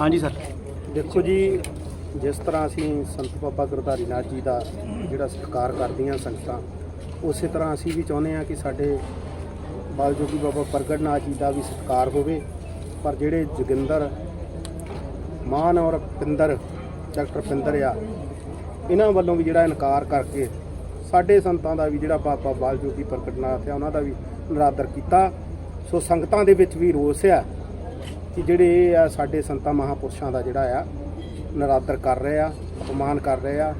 ਹਾਂਜੀ, ਸਰ। ਦੇਖੋ ਜੀ, ਜਿਸ ਤਰ੍ਹਾਂ ਅਸੀਂ ਸੰਤ ਬਾਬਾ ਗੁਰਧਾਰੀ ਨਾਥ ਜੀ ਦਾ ਜਿਹੜਾ ਸਤਿਕਾਰ ਕਰਦੀਆਂ ਸੰਗਤਾਂ, ਉਸੇ ਤਰ੍ਹਾਂ ਅਸੀਂ ਵੀ ਚਾਹੁੰਦੇ ਹਾਂ ਕਿ ਸਾਡੇ ਬਾਲਜੋਗੀ ਬਾਬਾ ਪ੍ਰਗਟ ਨਾਥ ਜੀ ਦਾ ਵੀ ਸਤਿਕਾਰ ਹੋਵੇ। ਪਰ ਜਿਹੜੇ ਜੋਗਿੰਦਰ, ਮਾਨ ਔਰ ਪਿੰਦਰ, ਡਾਕਟਰ ਪਿੰਦਰ ਆ, ਇਹਨਾਂ ਵੱਲੋਂ ਵੀ ਜਿਹੜਾ ਇਨਕਾਰ ਕਰਕੇ ਸਾਡੇ ਸੰਤਾਂ ਦਾ ਵੀ ਜਿਹੜਾ ਬਾਬਾ ਬਾਲਜੋਗੀ ਪ੍ਰਗਟ ਨਾਥ ਆ, ਉਹਨਾਂ ਦਾ ਵੀ ਨਿਰਾਦਰ ਕੀਤਾ। ਸੋ ਸੰਗਤਾਂ ਦੇ ਵਿੱਚ ਵੀ ਰੋਸ ਆ। ਕਿ ਜਿਹੜੇ ਇਹ ਆ ਸਾਡੇ ਸੰਤਾਂ ਮਹਾਪੁਰਸ਼ਾਂ ਦਾ ਜਿਹੜਾ ਆ, ਨਰਾਦਰ ਕਰ ਰਹੇ ਆ, ਅਪਮਾਨ ਕਰ ਰਹੇ ਆ,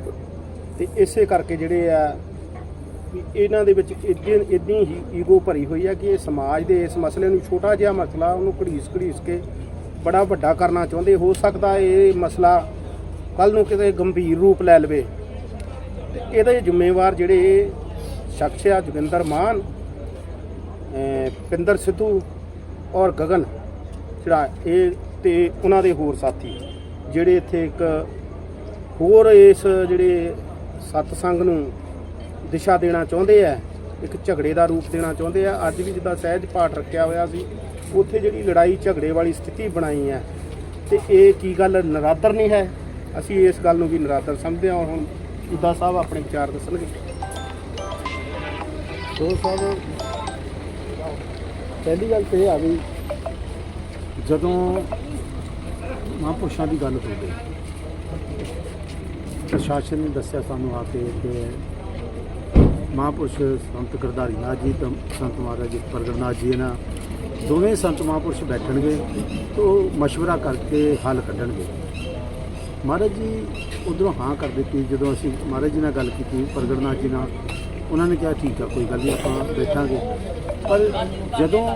ਤੇ ਇਸੇ ਕਰਕੇ ਜਿਹੜੇ ਆ, ਇਹਨਾਂ ਦੇ ਵਿੱਚ ਇਦਾਂ ਹੀ ਈਗੋ ਭਰੀ ਹੋਈ ਆ ਕਿ ਇਹ ਸਮਾਜ ਦੇ ਇਸ ਮਸਲੇ ਨੂੰ ਛੋਟਾ ਜਿਹਾ ਮਸਲਾ, ਉਹਨੂੰ ਘੜੀਸ ਘੜੀਸ ਕੇ ਬੜਾ ਵੱਡਾ ਕਰਨਾ ਚਾਹੁੰਦੇ। ਹੋ ਸਕਦਾ ਇਹ ਮਸਲਾ ਕੱਲ ਨੂੰ ਕਿਤੇ ਗੰਭੀਰ ਰੂਪ ਲੈ ਲਵੇ। ਤੇ ਇਹਦੇ ਜ਼ਿੰਮੇਵਾਰ ਜਿਹੜੇ ਸ਼ਖਸ ਆ ਜੋਗਿੰਦਰ ਮਾਨ ਪਿੰਦਰ ਸਿੱਧੂ ਔਰ ਗਗਨ। ਜਿਹੜਾ ਇਹ ਤੇ ਉਹਨਾਂ ਦੇ ਹੋਰ ਸਾਥੀ, ਜਿਹੜੇ ਇੱਥੇ ਇੱਕ ਹੋਰ ਇਸ ਜਿਹੜੇ ਸਤਸੰਗ ਨੂੰ ਦਿਸ਼ਾ ਦੇਣਾ ਚਾਹੁੰਦੇ ਆ, ਇੱਕ ਝਗੜੇ ਦਾ ਰੂਪ ਦੇਣਾ ਚਾਹੁੰਦੇ ਆ, ਅੱਜ ਵੀ ਜਿੱਦਾਂ ਸਹਿਜ ਪਾਠ ਰੱਖਿਆ ਹੋਇਆ ਸੀ, ਉੱਥੇ ਜਿਹੜੀ ਲੜਾਈ ਝਗੜੇ ਵਾਲੀ ਸਥਿਤੀ ਬਣਾਈ ਹੈ, ਤੇ ਇਹ ਕੀ ਗੱਲ ਨਰਾਦਰ ਨਹੀਂ ਹੈ? ਅਸੀਂ ਇਸ ਗੱਲ ਨੂੰ ਵੀ ਨਰਾਦਰ ਸਮਝਦੇ ਹਾਂ ਔਰ ਹੁਣ ਉਦਾ ਸਾਹਿਬ ਆਪਣੇ ਵਿਚਾਰ ਦੱਸਣਗੇ। ਸੋ ਸਾਹਿਬ, ਪਹਿਲੀ ਗੱਲ ਤੇ ਇਹ ਆ ਵੀ ਜਦੋਂ ਮਹਾਂਪੁਰਸ਼ਾਂ ਦੀ ਗੱਲ ਹੋਈ ਪ੍ਰਸ਼ਾਸਨ ਨੇ ਦੱਸਿਆ ਸਾਨੂੰ ਆ ਕੇ ਕਿ ਮਹਾਂਪੁਰਸ਼ ਸੰਤ ਗੁਰਧਾਰੀ ਨਾਥ ਜੀ ਤੇ ਸੰਤ ਮਹਾਰਾਜ ਜੀ ਪ੍ਰਗਟ ਨਾਥ ਜੀ ਇਹਨਾਂ ਦੋਵੇਂ ਸੰਤ ਮਹਾਂਪੁਰਸ਼ ਬੈਠਣਗੇ ਤੇ ਉਹ مشورہ ਕਰਕੇ ਹੱਲ ਕੱਢਣਗੇ ਮਹਾਰਾਜ ਜੀ ਉਧਰੋਂ ਹਾਂ ਕਰ ਦਿੱਤੀ ਜਦੋਂ ਅਸੀਂ ਮਹਾਰਾਜ ਜੀ ਨਾਲ ਗੱਲ ਕੀਤੀ ਪ੍ਰਗਟ ਨਾਥ ਜੀ ਨਾਲ ਉਹਨਾਂ ਨੇ ਕਿਹਾ ਠੀਕ ਆ ਕੋਈ ਗੱਲ ਨਹੀਂ ਆਪਾਂ ਬੈਠਾਂਗੇ ਪਰ ਜਦੋਂ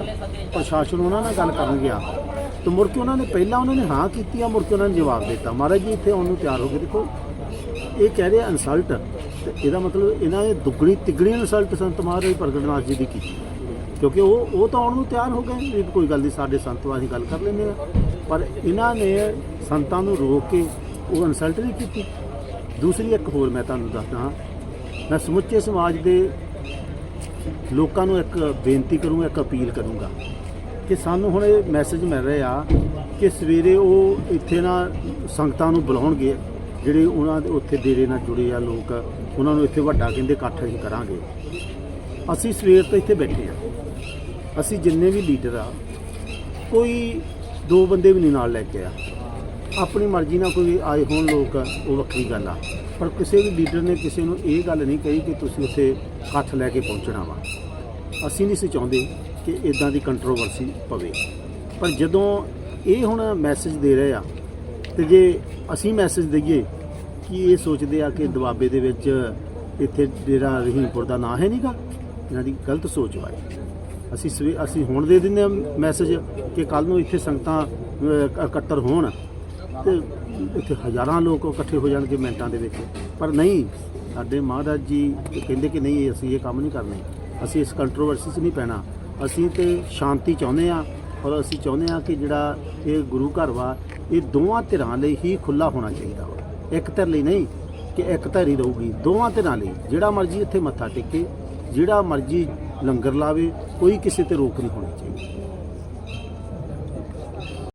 ਪ੍ਰਸ਼ਾਸਨ ਉਹਨਾਂ ਨਾਲ ਗੱਲ ਕਰਨ ਗਿਆ ਤਾਂ ਮੁੜ ਕੇ ਉਹਨਾਂ ਨੇ ਪਹਿਲਾਂ ਉਹਨਾਂ ਨੇ ਹਾਂ ਕੀਤੀ ਆ, ਮੁੜ ਕੇ ਉਹਨਾਂ ਨੇ ਜਵਾਬ ਦਿੱਤਾ। ਮਹਾਰਾਜ ਜੀ, ਇੱਥੇ ਆਉਣ ਨੂੰ ਤਿਆਰ ਹੋ ਗਏ। ਦੇਖੋ, ਇਹ ਕਹਿ ਰਹੇ ਇਨਸਲਟ ਤੇ ਇਹਦਾ ਮਤਲਬ ਇਹਨਾਂ ਨੇ ਦੁੱਗਣੀ ਤਿੱਗਣੀ ਇਨਸਲਟ ਸੰਤ ਮਹਾਰਾਜ ਪ੍ਰਗਟਨਾਥ ਜੀ ਦੀ ਕੀਤੀ। ਕਿਉਂਕਿ ਉਹ ਉਹ ਤਾਂ ਆਉਣ ਨੂੰ ਤਿਆਰ ਹੋ ਗਏ ਵੀ ਕੋਈ ਗੱਲ ਨਹੀਂ, ਸਾਡੇ ਸੰਤ ਵਾਸੀ ਗੱਲ ਕਰ ਲੈਂਦੇ ਆ। ਪਰ ਇਹਨਾਂ ਨੇ ਸੰਤਾਂ ਨੂੰ ਰੋਕ ਕੇ ਉਹ ਇਨਸਲਟ ਨਹੀਂ ਕੀਤੀ। ਦੂਸਰੀ ਇੱਕ ਹੋਰ ਮੈਂ ਤੁਹਾਨੂੰ ਦੱਸਦਾ ਹਾਂ। ਮੈਂ ਸਮੁੱਚੇ ਸਮਾਜ ਦੇ ਲੋਕਾਂ ਨੂੰ ਇੱਕ ਬੇਨਤੀ ਕਰੂੰਗਾ ਇੱਕ ਅਪੀਲ ਕਰੂੰਗਾ। ਕਿ ਸਾਨੂੰ ਹੁਣ ਇਹ ਮੈਸੇਜ ਮਿਲ ਰਿਹਾ ਆ ਕਿ ਸਵੇਰੇ ਉਹ ਇੱਥੇ ਨਾ ਸੰਗਤਾਂ ਨੂੰ ਬੁਲਾਉਣਗੇ, ਜਿਹੜੇ ਉਹਨਾਂ ਦੇ ਉੱਥੇ ਡੇਰੇ ਨਾਲ ਜੁੜੇ ਆ ਲੋਕ, ਉਹਨਾਂ ਨੂੰ ਇੱਥੇ ਵੱਡਾ ਕਹਿੰਦੇ ਇਕੱਠ ਅਸੀਂ ਕਰਾਂਗੇ। ਅਸੀਂ ਸਵੇਰ ਤੋਂ ਇੱਥੇ ਬੈਠੇ ਆ। ਅਸੀਂ ਜਿੰਨੇ ਵੀ ਲੀਡਰ ਆ, ਕੋਈ ਦੋ ਬੰਦੇ ਵੀ ਨਹੀਂ ਨਾਲ ਲੈ ਕੇ ਆ। ਆਪਣੀ ਮਰਜ਼ੀ ਨਾਲ ਕੋਈ ਆਏ ਹੋਣ ਲੋਕ, ਉਹ ਵੱਖਰੀ ਗੱਲ ਆ। ਪਰ ਕਿਸੇ ਵੀ ਲੀਡਰ ਨੇ ਕਿਸੇ ਨੂੰ ਇਹ ਗੱਲ ਨਹੀਂ ਕਹੀ ਕਿ ਤੁਸੀਂ ਉੱਥੇ ਇਕੱਠ ਲੈ ਕੇ ਪਹੁੰਚਣਾ ਵਾ। ਅਸੀਂ ਨਹੀਂ ਸੀ ਚਾਹੁੰਦੇ ਕਿ ਇਦਾਂ ਦੀ ਕੰਟਰੋਵਰਸੀ ਪਵੇ। ਪਰ ਜਦੋਂ ਇਹ ਹੁਣ ਮੈਸੇਜ ਦੇ ਰਹੇ ਆ, ਤੇ ਜੇ ਅਸੀਂ ਮੈਸੇਜ ਦਈਏ ਕਿ ਇਹ ਸੋਚਦੇ ਆ ਕਿ ਦਬਾਬੇ ਦੇ ਵਿੱਚ ਇੱਥੇ ਡੇਰਾ ਰਹੀਮਪੁਰ ਦਾ ਨਾਂ ਹੈ ਨਹੀਂਗਾ ਇਹਨਾਂ ਦੀ ਗਲਤ ਸੋਚ ਵਾ ਅਸੀਂ ਸਵੇ, ਅਸੀਂ ਹੁਣ ਦੇ ਦਿੰਦੇ ਆ ਮੈਸੇਜ ਕਿ ਕੱਲ ਨੂੰ ਇੱਥੇ ਸੰਗਤਾਂ ਇਕੱਤਰ ਹੋਣ ਤੇ ਇੱਥੇ ਹਜ਼ਾਰਾਂ ਲੋਕ ਇਕੱਠੇ ਹੋ ਜਾਣਗੇ ਮਿੰਟਾਂ ਦੇ ਵਿੱਚ। ਪਰ ਨਹੀਂ, ਸਾਡੇ ਮਹਾਰਾਜ ਜੀ ਕਹਿੰਦੇ ਕਿ ਨਹੀਂ, ਅਸੀਂ ਇਹ ਕੰਮ ਨਹੀਂ ਕਰਨੇ। ਅਸੀਂ ਇਸ ਕੰਟਰੋਵਰਸੀ 'ਚ ਨਹੀਂ ਪੈਣਾ। ਅਸੀਂ ਤੇ ਸ਼ਾਂਤੀ ਚਾਹੁੰਦੇ ਆ ਔਰ ਅਸੀਂ ਚਾਹੁੰਦੇ ਆ ਕਿ ਜਿਹੜਾ ਇਹ ਗੁਰੂ ਘਰ ਵਾ, ਇਹ ਦੋਵਾਂ ਧਿਰਾਂ ਲਈ ਹੀ ਖੁੱਲਾ ਹੋਣਾ ਚਾਹੀਦਾ ਵਾ। ਇੱਕ ਧਿਰ ਲਈ ਨਹੀਂ ਕਿ ਇੱਕ ਧਿਰ ਹੀ ਰਹੂਗੀ, ਦੋਵਾਂ ਧਿਰਾਂ ਲਈ। ਜਿਹੜਾ ਮਰਜ਼ੀ ਇੱਥੇ ਮੱਥਾ ਟੇਕੇ, ਜਿਹੜਾ ਮਰਜ਼ੀ ਲੰਗਰ ਲਾਵੇ, ਕੋਈ ਕਿਸੇ ਤੇ ਰੋਕ ਨਹੀਂ ਹੋਣੀ ਚਾਹੀਦੀ।